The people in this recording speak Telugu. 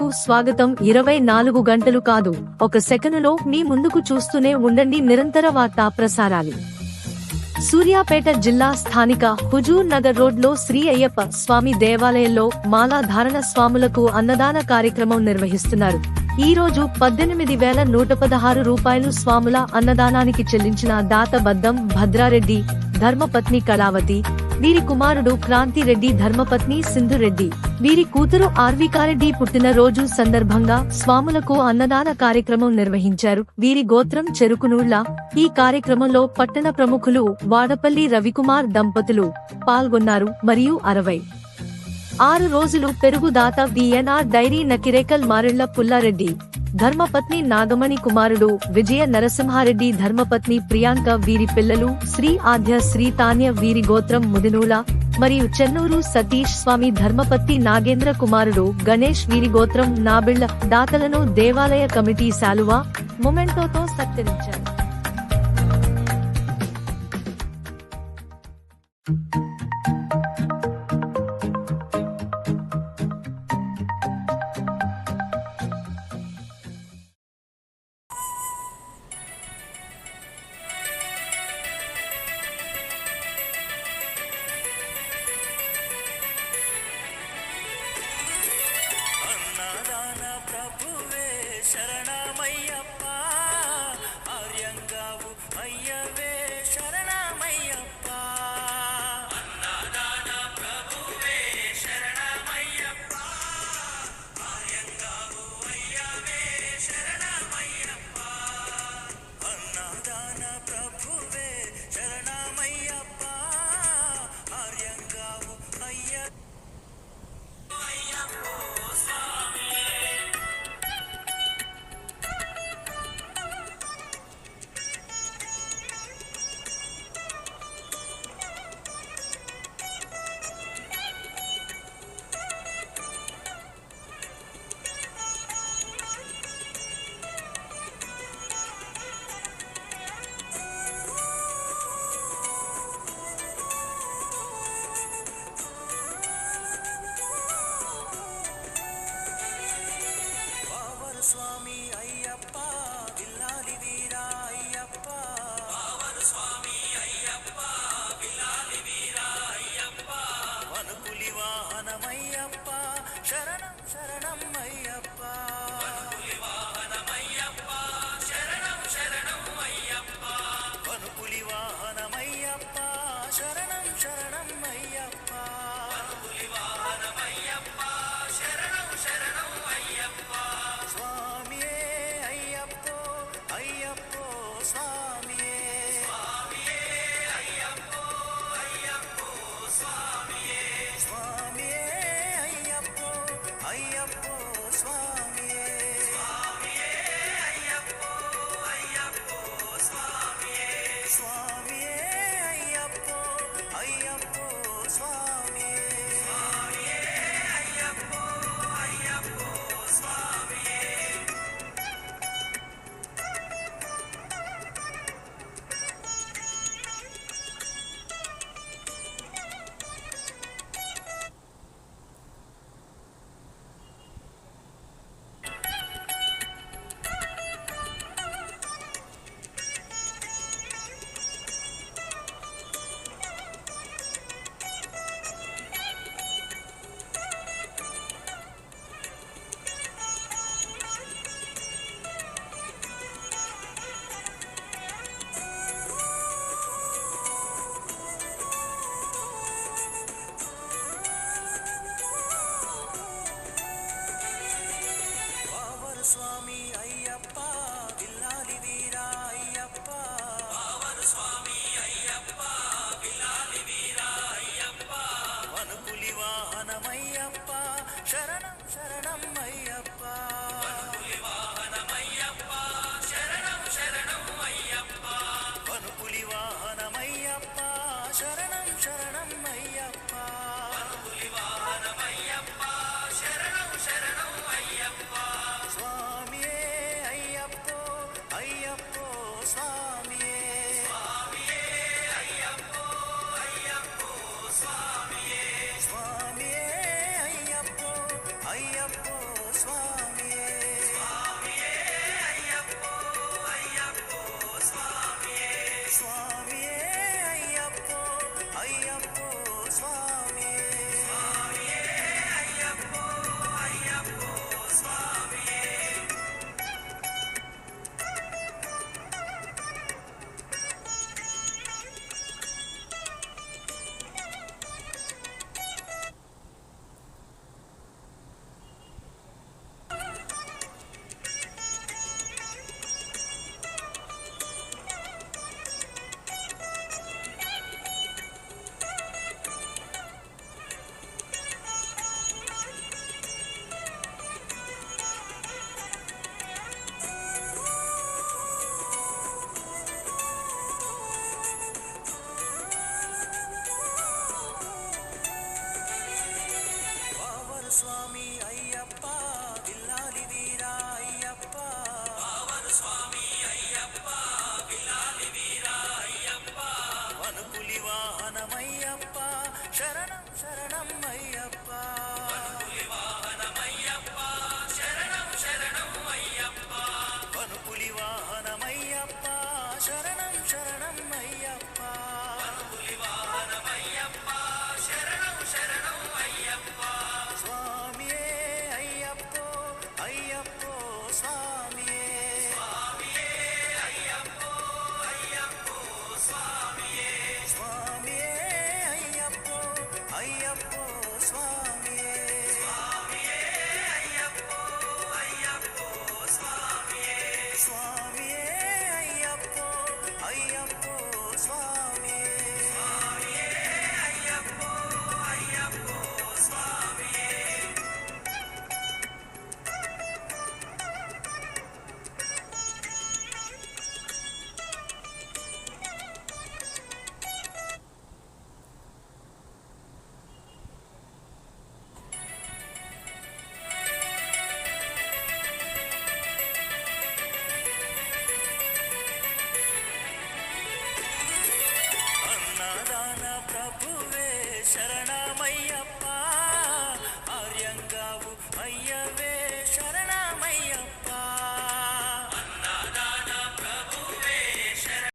కు స్వాగతం. ఇరవై నాలుగు గంటలు కాదు. ఒక సెకనులో మీ ముందుకు చూస్తూనే ఉండండి నిరంతర వార్తా ప్రసారాలు. సూర్యాపేట జిల్లా స్థానిక హుజూర్ నగర్ రోడ్లో శ్రీ అయ్యప్ప స్వామి దేవాలయంలో మాలాధారణ స్వాములకు అన్నదాన కార్యక్రమం నిర్వహిస్తున్నారు. ఈ రోజు పద్దెనిమిది వేల నూట పదహారు రూపాయలు స్వాముల అన్నదానానికి చెల్లించిన దాత బద్దం భద్రారెడ్డి ధర్మపత్ని కళావతి వీరి కుమారుడు క్రాంతిరెడ్డి ధర్మపత్ని సింధురెడ్డి వీరి కూతురు ఆర్వికారెడ్డి పుట్టినరోజు సందర్భంగా స్వాములకు అన్నదాన కార్యక్రమం నిర్వహించారు. వీరి గోత్రం చెరుకునూళ్ళ ఈ కార్యక్రమంలో పట్టణ ప్రముఖులు వాడపల్లి రవికుమార్ దంపతులు పాల్గొన్నారు మరియు అరవై ఆరు రోజులు పెరుగుదాత విఎన్ఆర్ డైరీ నకిరేకల్ మారెళ్ళ పుల్లారెడ్డి ధర్మపత్ని నాగమణి కుమారుడు విజయ నరసింహారెడ్డి ధర్మపత్ని ప్రియాంక వీరి పిల్లలు శ్రీ ఆద్య శ్రీ తాన్య వీరి గోత్రం ముదినూల మరియు చెన్నూరు సతీష్ స్వామి ధర్మపత్తి నాగేంద్ర కుమారుడు గణేష్ వీరి గోత్రం నాబిళ్ళ దాతలను దేవాలయ కమిటీ శాలువా మొమెంటోతో సత్కరించారు. Swami. சரணம் சரணம் ஐயப்பா. up. शरणं शरणं अय्यप्पा